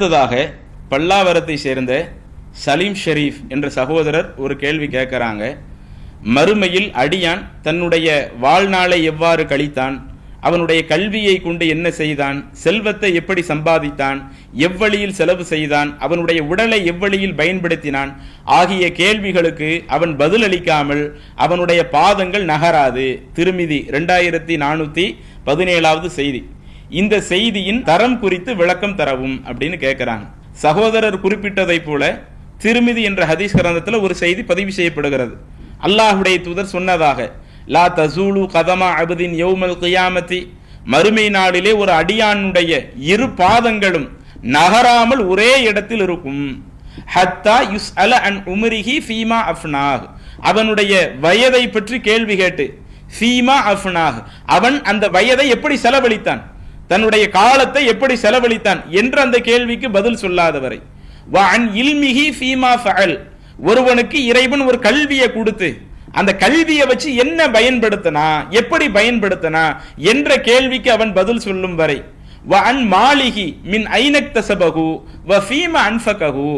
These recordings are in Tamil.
அடுத்ததாக பல்லாவரத்தை சேர்ந்த சலீம் ஷெரீஃப் என்ற சகோதரர் ஒரு கேள்வி கேட்குறாங்க. மறுமையில் அடியான் தன்னுடைய வாழ்நாளை எவ்வாறு கழித்தான்? அவனுடைய கல்வியை கொண்டு என்ன செய்தான்? செல்வத்தை எப்படி சம்பாதித்தான்? எவ்வழியில் செலவு செய்தான்? அவனுடைய உடலை எவ்வழியில் பயன்படுத்தினான்? ஆகிய கேள்விகளுக்கு அவன் பதிலளிக்காமல் அவனுடைய பாதங்கள் நகராது. திருமிதி ரெண்டாயிரத்தி நானூத்தி பதினேழாவது செய்தி. இந்த செய்தியின் தரம் குறித்து விளக்கம் தரவும் அப்படின்னு கேட்கிறாங்க சகோதரர் குறிப்பிட்டதை போல திருமிதி என்ற ஹதீஸ் கிரந்தத்தில் ஒரு செய்தி பதிவு செய்யப்படுகிறது. அல்லாஹுடைய தூதர் சொன்னதாக லா தசூலு கதமா அபுதீன் யௌமல் கியாமத்தி. மறுமை நாளிலே ஒரு அடியானுடைய இரு பாதங்களும் நகராமல் ஒரே இடத்தில் இருக்கும். ஹத்தா யுஸ் அல அன் உமரிஹி ஃபீமா அஃப்னாக் அவனுடைய வயதை பற்றி கேள்வி கேட்டு ஃபீமா அஃப்னாக் அவன் அந்த வயதை எப்படி செலவழித்தான்? தன்னுடைய காலத்தை எப்படி செலவழித்தான் என்ற அந்த கேள்விக்கு பதில் சொல்லாதவரை. ஃபீமா ஒருவனுக்கு இறைவன் ஒரு கல்வியை கொடுத்து அந்த கல்வியை வச்சு என்ன பயன்படுத்தினா எப்படி பயன்படுத்தினா என்ற கேள்விக்கு அவன் பதில் சொல்லும் வரை. வ அன் மாளிகி மின் ஐனக் தசபகு வ ஃபீம அன்ஃபககு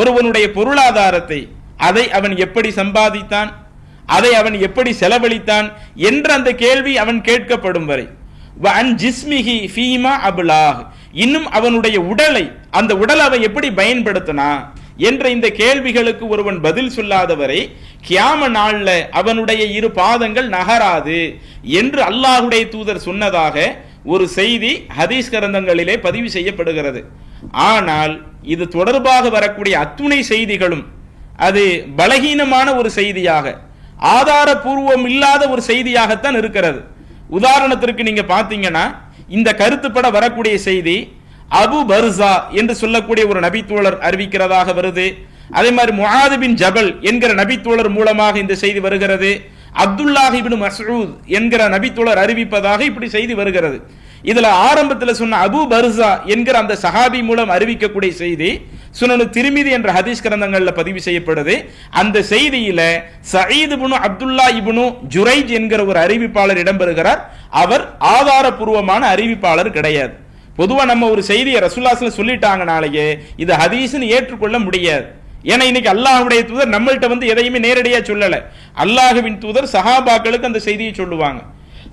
ஒருவனுடைய பொருளாதாரத்தை அதை அவன் எப்படி சம்பாதித்தான் அதை அவன் எப்படி செலவழித்தான் என்ற அந்த கேள்வி அவன் கேட்கப்படும் வரை. அன் ஜிஸ்மிஹி ஃபீமா அபுலாஹ். இன்னும் அவனுடைய உடலை அந்த உடலை அவன் எப்படி பயன்படுத்தினா என்ற இந்த கேள்விகளுக்கு ஒருவன் பதில் சொல்லாதவரை கியாம நாள்ல அவனுடைய இரு பாதங்கள் நகராது என்று அல்லாஹுடைய தூதர் சொன்னதாக ஒரு செய்தி ஹதீஸ் கிரந்தங்களிலே பதிவு செய்யப்படுகிறது. ஆனால் இது தொடர்பாக வரக்கூடிய அத்துணை செய்திகளும் அது பலகீனமான ஒரு செய்தியாக ஆதாரபூர்வம் இல்லாத ஒரு செய்தியாகத்தான் இருக்கிறது. உதாரணத்திற்கு நீங்க பாத்தீங்கன்னா இந்த கருத்துப்பட வரக்கூடிய செய்தி அபு பர்சா என்று சொல்லக்கூடிய ஒரு நபித்தோழர் அறிவிக்கிறதாக வருது. அதே மாதிரி முஆது பின் ஜபல் என்கிற நபித்தோழர் மூலமாக இந்த செய்தி வருகிறது. அப்துல்லாஹிபின் மசூத் என்கிற நபித்தோழர் அறிவிப்பதாக இப்படி செய்தி வருகிறது. இதுல ஆரம்பத்தில் சொன்ன அபு பர்சா என்கிற அந்த சஹாபி மூலம் அறிவிக்கக்கூடிய செய்தி சுனனு திருமிதி என்ற ஹதீஸ் கிரந்தங்கள்ல பதிவு செய்யப்படுது. அந்த செய்தியில சயீத் இப்னு அப்துல்லா இபுனு ஜுரைஜ் என்கிற ஒரு அறிவிப்பாளர் இடம்பெறுகிறார். அவர் ஆதாரபூர்வமான அறிவிப்பாளர் கிடையாது. பொதுவா நம்ம ஒரு செய்தியை ரசுல்லாஸ்ல சொல்லிட்டாங்கனாலேயே இது ஹதீஸ்னு ஏற்றுக்கொள்ள முடியாது. ஏன்னா இன்னைக்கு அல்லாஹ்வுடைய தூதர் நம்மள்கிட்ட வந்து எதையுமே நேரடியாக சொல்லலை. அல்லாஹ்வின் தூதர் சஹாபாக்களுக்கு அந்த செய்தியை சொல்லுவாங்க.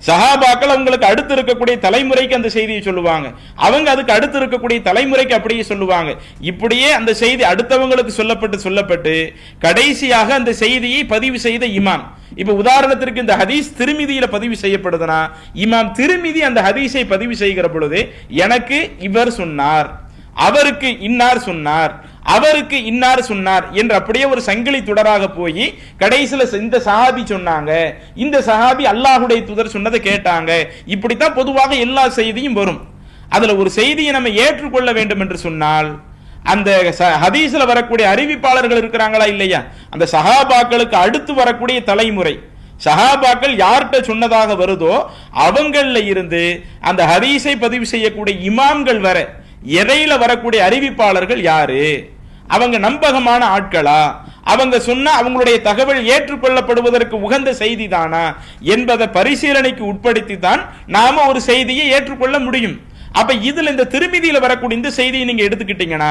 சஹாபாக்கள் அவங்களுக்கு அடுத்து இருக்கக்கூடிய தலைமுறைக்கு அந்த செய்தியை சொல்லுவாங்க. அவங்க அதுக்கு அடுத்து இருக்கக்கூடிய தலைமுறைக்கு அப்படியே சொல்லுவாங்க. இப்படியே அந்த செய்தி அடுத்தவங்களுக்கு சொல்லப்பட்டு சொல்லப்பட்டு கடைசியாக அந்த செய்தியை பதிவு செய்த இமாம். இப்ப உதாரணத்திற்கு இந்த ஹதீஸ் திருமிதியில பதிவு செய்யப்படுதுன்னா இமாம் திருமிதி அந்த ஹதீஸை பதிவு செய்கிற பொழுது எனக்கு இவர் சொன்னார். அவருக்கு இன்னார் சொன்னார். அவருக்கு இன்னார் சொன்னார் என்று அப்படியே ஒரு சங்கிலி தொடராக போய் கடைசியில் இந்த சஹாபி சொன்னாங்க. இந்த சஹாபி அல்லாஹுடைய துதர் சொன்னதை கேட்டாங்க. இப்படித்தான் பொதுவாக எல்லா செய்தியும் வரும். அதுல ஒரு செய்தியை நம்ம ஏற்றுக்கொள்ள வேண்டும் என்று சொன்னால் அந்த ச- ஹதீஸ்ல வரக்கூடிய அறிவிப்பாளர்கள் இருக்கிறாங்களா இல்லையா? அந்த சஹாபாக்களுக்கு அடுத்து வரக்கூடிய தலைமுறை. சஹாபாக்கள் யார்கிட்ட சொன்னதாக வருதோ அவங்கள்ல இருந்து அந்த ஹதீஸை பதிவு செய்யக்கூடிய இமாம்கள் வரை எதையில வரக்கூடிய அறிவிப்பாளர்கள் யாரு? அவங்க நம்பகமான ஆட்களா? அவங்க சொன்ன அவங்களுடைய தகவல் ஏற்றுக்கொள்ளப்படுவதற்கு உகந்த செய்தி தானா என்பதை பரிசீலனைக்கு உட்படுத்தி தான் நாம ஒரு செய்தியை ஏற்றுக்கொள்ள முடியும். அப்ப இதுல இந்த திருமதியில வரக்கூடிய இந்த செய்தியை நீங்க எடுத்துக்கிட்டீங்கன்னா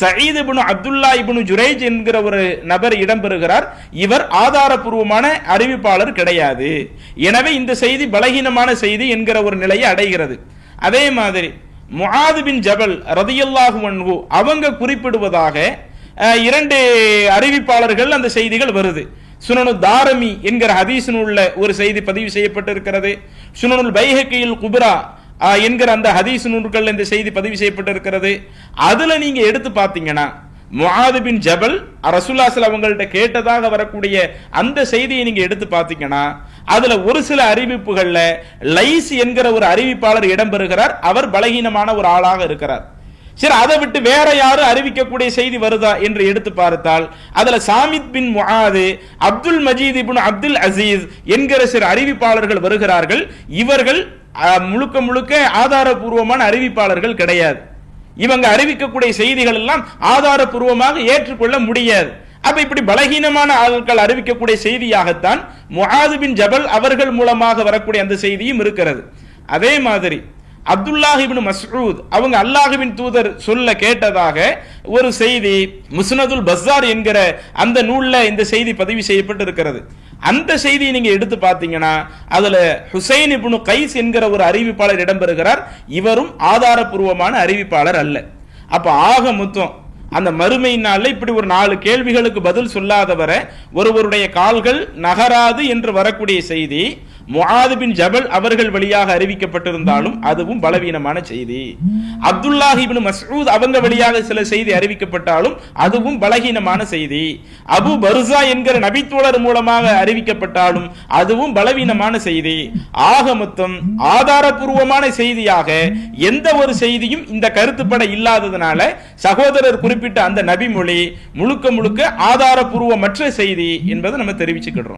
சயீத் இபுனு அப்துல்லா இபுனு ஜுரேஜ் என்கிற ஒரு நபர் இடம்பெறுகிறார். இவர் ஆதாரபூர்வமான அறிவிப்பாளர் கிடையாது. எனவே இந்த செய்தி பலகீனமான செய்தி என்கிற ஒரு நிலையை அடைகிறது. அதே மாதிரி முஆது பின் ஜபல் ரதியல்லாஹு அன்ஹு அவங்க குறிப்பிடுவதாக இரண்டு அறிவிப்பாளர்கள் அந்த செய்திகள் வருது. சுனனு தாரமி என்கிற ஹதீஸின் உள்ள ஒரு செய்தி பதிவு செய்யப்பட்டிருக்கிறது. சுனனுல் பைஹக்கியில் குபுரா என்கிற அந்த ஹதீஸ் நூல்கள் இந்த செய்தி பதிவு செய்யப்பட்டிருக்கிறது. அதுல நீங்க எடுத்து பார்த்தீங்கன்னா முஆது பின் ஜபல் ரசுல்லாசல் அவங்கள்ட்ட கேட்டதாக வரக்கூடிய அந்த செய்தியை நீங்க எடுத்து பார்த்தீங்கன்னா அதுல ஒரு சில அறிவிப்புகள்ல லைஸ் என்கிற ஒரு அறிவிப்பாளர் இடம்பெறுகிறார். அவர் பலகீனமான ஒரு ஆளாக இருக்கிறார். சரி அதை விட்டு வேற யாரும் அறிவிக்கக்கூடிய செய்தி வருதா என்று எடுத்து பார்த்தால் அதுல சாமித் பின் முஹாது அப்துல் மஜீத் இப்னு அப்துல் அசீஸ் என்கிற சில அறிவிப்பாளர்கள் வருகிறார்கள். இவர்கள் அஹ், முழுக்க முழுக்க ஆதாரபூர்வமான அறிவிப்பாளர்கள் கிடையாது. இவங்க அறிவிக்கக்கூடிய செய்திகள் எல்லாம் ஆதாரபூர்வமாக ஏற்றுக்கொள்ள முடியாது. அப்ப இப்படி பலகீனமான ஆட்கள் அறிவிக்கக்கூடிய செய்தியாகத்தான் முஹாதுபின் பின் ஜபல் அவர்கள் மூலமாக வரக்கூடிய அந்த செய்தியும் இருக்கிறது. அதே மாதிரி அப்துல்லாஹிபின் மஸ்ரூத் அவங்க அல்லாஹ்வின் தூதர் சொல்ல கேட்டதாக ஒரு செய்தி முஸ்னதுல் பஸார் என்கிற அந்த நூல்ல இந்த செய்தி பதிவு செய்யப்பட்டு இருக்கிறது அந்த செய்தியை நீங்க எடுத்து பார்த்தீங்கன்னா அதுல ஹுசைன் இப்னு கைஸ் என்கிற ஒரு அறிவிப்பாளர் இடம்பெறுகிறார். இவரும் ஆதாரபூர்வமான அறிவிப்பாளர் அல்ல. அப்ப ஆக மொத்தம் அந்த மறுமை நாள்ல இப்படி ஒரு நாலு கேள்விகளுக்கு பதில் சொல்லாதவரை ஒருவருடைய கால்கள் நகராது என்று வரக்கூடிய செய்தி முஆது பின் ஜபல் அவர்கள் வழியாக அறிவிக்கப்பட்டிருந்தாலும் அதுவும் பலவீனமான செய்தி. அப்துல்லாஹிபின் மசூத் அவங்க வழியாக சில செய்தி அறிவிக்கப்பட்டாலும் அதுவும் பலகீனமான செய்தி. அபு பருசா என்கிற நபித்தோழர் மூலமாக அறிவிக்கப்பட்டாலும் அதுவும் பலவீனமான செய்தி. ஆக மொத்தம் ஆதாரபூர்வமான செய்தியாக எந்த ஒரு செய்தியும் இந்த கருத்துப்பட இல்லாததுனால சகோதரர் குறிப்பிட்ட குறிப்பிட்ட அந்த நபிமொழி முழுக்க முழுக்க ஆதாரபூர்வமற்ற செய்தி என்பதை நம்ம தெரிவிச்சுக்கிடுறோம்.